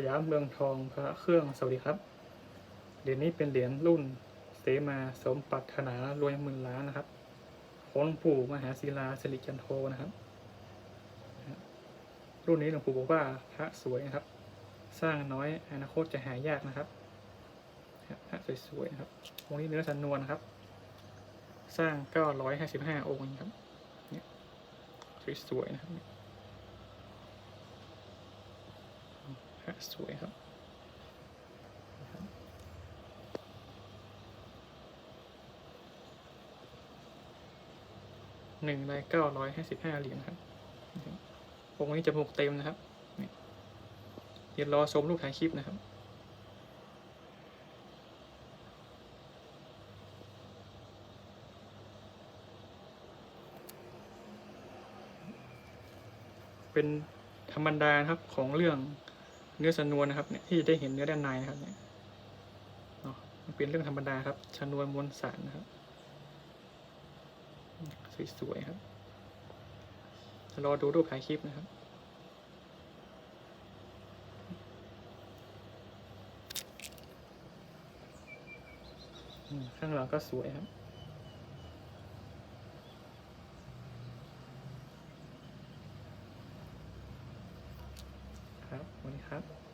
สยามเมืองทองพระเครื่องสวัสดีครับ เหรียญนี้เป็นเหรียญรุ่นเสมาสมปรารถนารวยหมื่นล้านนะครับของหลวงปู่มหาศิลาสิริจันโทนะครับ รุ่นนี้หลวงปู่บอกว่าพระสวยนะครับ สร้างน้อยอนาคตจะหายากนะครับพระสวยๆนะครับองค์นี้เนื้อสันนวลนะครับ สร้าง955องค์นะครับเนี่ยสวยๆนะครับเนี่ยพระ สวยครับหนึ่งในเก้าร้อยห้าสิบห้าเหรียญครับองค์นี้จะหมกเต็มนะครับเดี๋ยวรอชมรูปถ่ายคลิปนะครับเป็นธรรมดานครับของเรื่อง เนื้อชนวนนะครับเนี่ยที่ได้เห็นเนื้อด้านในนะครับเนี่ยเนาะมันเป็นเรื่องธรรมดาครับชนวนมวลสารนะครับสวยๆครับรอดูรูปถ่ายคลิปนะครับข้างหลังก็สวยครับ ครับวันนี้ครับ